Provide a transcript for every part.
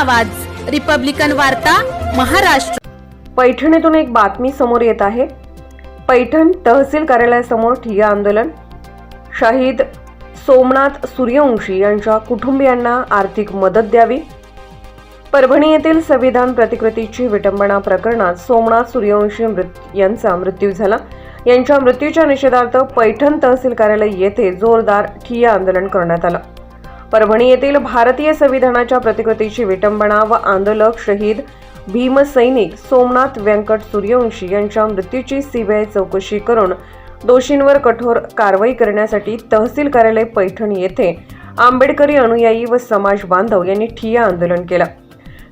आवाज. रिपब्लिकन वार्ता महाराष्ट्र. पैठणीतून एक बातमी समोर येत आहे. पैठण तहसील कार्यालयासमोर ठिय्या आंदोलन. शहीद सोमनाथ सूर्यवंशी यांच्या कुटुंबियांना आर्थिक मदत द्यावी. परभणी येथील संविधान प्रतिकृतीची विटंबना प्रकरणात सोमनाथ सूर्यवंशी मृत यांचा मृत्यू झाला. यांच्या मृत्यूच्या निषेधार्थ पैठण तहसील कार्यालय येथे जोरदार ठिय्या आंदोलन करण्यात आलं. परभणी येथील भारतीय संविधानाच्या प्रतिकृतीची विटंबना व आंदोलक शहीद भीमसैनिक सोमनाथ व्यंकट सूर्यवंशी यांच्या मृत्यूची सीबीआय चौकशी करून दोषींवर कठोर कारवाई करण्यासाठी तहसील कार्यालय पैठण येथे आंबेडकरी अनुयायी व समाज बांधव यांनी ठिय्या आंदोलन केलं.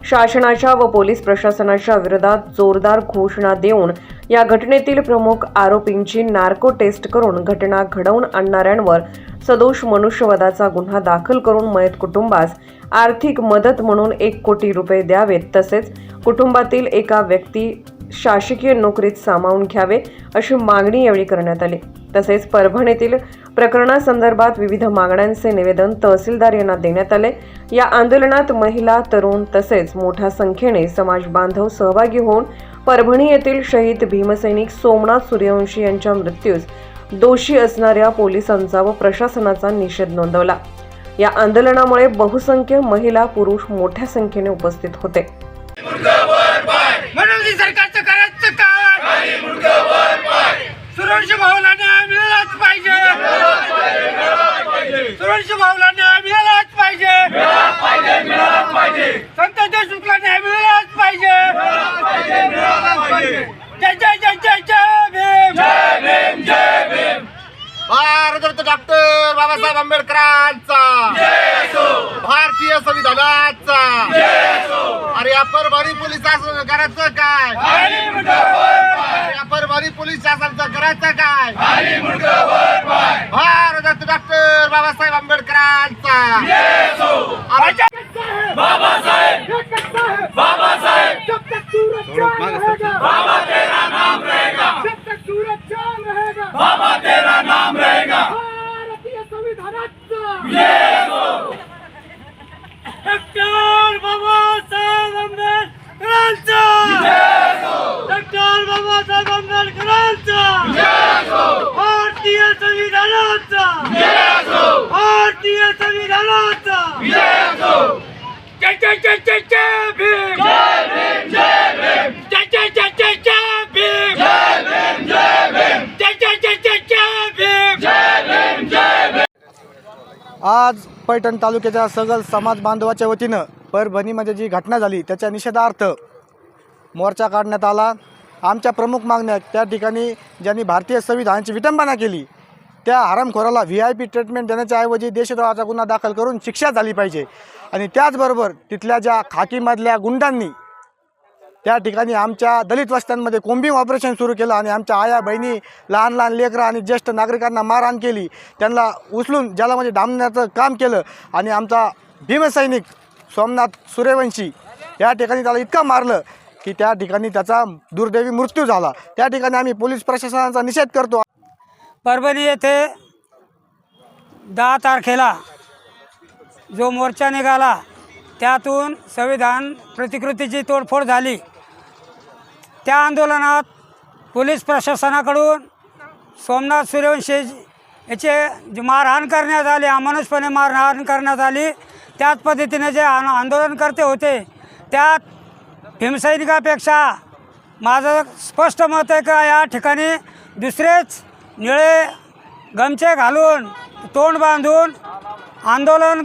शासनाच्या व पोलीस प्रशासनाच्या विरोधात जोरदार घोषणा देऊन या घटनेतील प्रमुख आरोपींची नार्को टेस्ट करून घटना घडवून आणणाऱ्यांवर सदोष मनुष्यवधाचा गुन्हा दाखल करून मयत कुटुंबास आर्थिक मदत म्हणून एक कोटी रुपये द्यावेत तसेच कुटुंबातील एका व्यक्ती शासकीय नोकरीत सामावून घ्यावे अशी मागणी यावेळी करण्यात आली. तसेच परभणीतील प्रकरणासंदर्भात विविध मागण्यांचे निवेदन तहसीलदार यांना देण्यात आले. या आंदोलनात महिला तरुण तसेच मोठ्या संख्येने समाज बांधव सहभागी होऊन परभणी येथील शहीद भीमसैनिक सोमनाथ सूर्यवंशी यांच्या मृत्यूस दोषी असणाऱ्या पोलिसांचा व प्रशासनाचा निषेध नोंदवला. या आंदोलनामुळे बहुसंख्य महिला पुरुष मोठ्या संख्येने उपस्थित होते. जय जय जय जय जय भीम! भारतरत्न डॉक्टर बाबासाहेब आंबेडकरांचा! भारतीय संविधानाचा! अरे या परभणी पोलीस शासन करायचं काय? अरे या परभणी पोलीस शासनाचं करायचं काय? भारतरत्न डॉक्टर बाबासाहेब आंबेडकरांचा! अरे आंबेडकरांचा डॉक्टर बाबासाहेब आंबेडकरांचा! भारतीय संविधानाचा! भारतीय संविधानाचा! जय जय जय जय जय भीम! आज पैठण तालुक्याच्या सगळ समाज बांधवाच्या वतीनं परभणीमध्ये जी घटना झाली त्याच्या निषेधार्थ मोर्चा काढण्यात आला. आमच्या प्रमुख मागण्या त्या ठिकाणी ज्यांनी भारतीय संविधानाची विटंबना केली त्या हरामखोराला व्ही आय पी ट्रीटमेंट देण्याच्या ऐवजी देशद्रोहाचा गुन्हा दाखल करून शिक्षा झाली पाहिजे. आणि त्याचबरोबर तिथल्या ज्या खाकीमधल्या गुंडांनी त्या ठिकाणी आमच्या दलित वस्त्यांमध्ये कोंबिंग ऑपरेशन सुरू केलं आणि आमच्या आया बहिणी लहान लहान लेकरं आणि ज्येष्ठ नागरिकांना मारहाण केली. त्यांना उचलून ज्याला म्हणजे डांबण्याचं काम केलं आणि आमचा भीमसैनिक सोमनाथ सूर्यवंशी या ठिकाणी त्याला इतकं मारलं की त्या ठिकाणी त्याचा दुर्दैवी मृत्यू झाला. त्या ठिकाणी आम्ही पोलीस प्रशासनाचा निषेध करतो. परभणी येथे दहा तारखेला जो मोर्चा निघाला त्यातून संविधान प्रतिकृतीची तोडफोड झाली. त्या आंदोलनात पोलीस प्रशासनाकडून सोमनाथ सूर्यवंशी याचे जे मारहाण करण्यात आली अमानुषपणे मारहाण करण्यात आली. त्याच पद्धतीने जे आंदोलनकर्ते होते त्यात भीमसैनिकापेक्षा माझं स्पष्ट मत आहे का? या ठिकाणी दुसरेच निळे गमचे घालून तोंड बांधून आंदोलन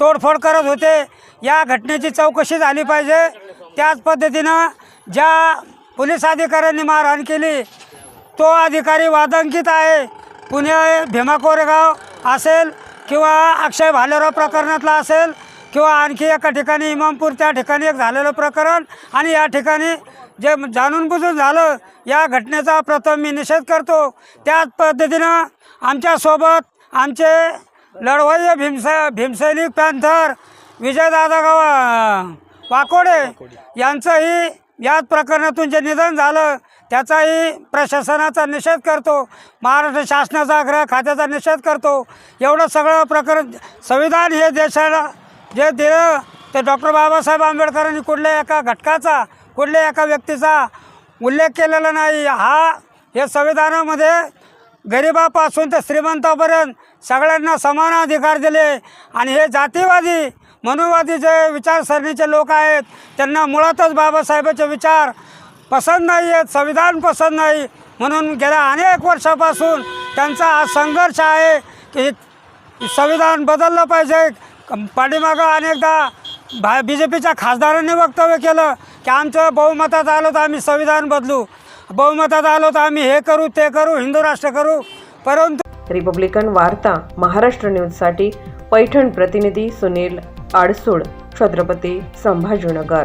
तोडफोड करत होते. या घटनेची चौकशी झाली पाहिजे. त्याच पद्धतीनं ज्या पोलीस अधिकाऱ्यांनी मारहाण केली तो अधिकारी वादांकित आहे. पुणे भीमा कोरेगाव असेल किंवा अक्षय भालेराव प्रकरणातला असेल किंवा आणखी एका ठिकाणी इमामपूर त्या ठिकाणी एक झालेलं प्रकरण आणि या ठिकाणी जे जाणून बुजून झालं या घटनेचा प्रथम मी निषेध करतो. त्याच पद्धतीनं आमच्यासोबत आमचे लढवय्य भीमस भीमसैनिक पॅन्थर विजयदादा गावा वाकोडे यांचंही याच प्रकरणातून जे निधन झालं त्याचाही प्रशासनाचा निषेध करतो. महाराष्ट्र शासनाचा गृह खात्याचा निषेध करतो. एवढं सगळं प्रकरण संविधान हे देशाला जे दिलं ते डॉक्टर बाबासाहेब आंबेडकरांनी कुठल्या एका घटकाचा कुठल्या एका व्यक्तीचा उल्लेख केलेला नाही हा या संविधानामध्ये गरिबापासून ते श्रीमंतापर्यंत सगळ्यांना समान अधिकार दिले आणि हे जातीवादी मनुवादी जे विचारसरणीचे लोक आहेत त्यांना मुळातच बाबासाहेबांचे विचार पसंत नाही आहेत संविधान पसंत नाही. म्हणून गेल्या अनेक वर्षापासून त्यांचा हा संघर्ष आहे की संविधान बदललं पाहिजे पाठीमागं अनेकदा भा बी जे पीच्या खासदारांनी वक्तव्य केलं की आमचं बहुमतात आलो तर आम्ही संविधान बदलू. बहुमतात आलो तर आम्ही हे करू ते करू हिंदू राष्ट्र करू. परंतु रिपब्लिकन वार्ता महाराष्ट्र न्यूजसाठी पैठण प्रतिनिधी सुनील आडसूड छत्रपती संभाजीनगर.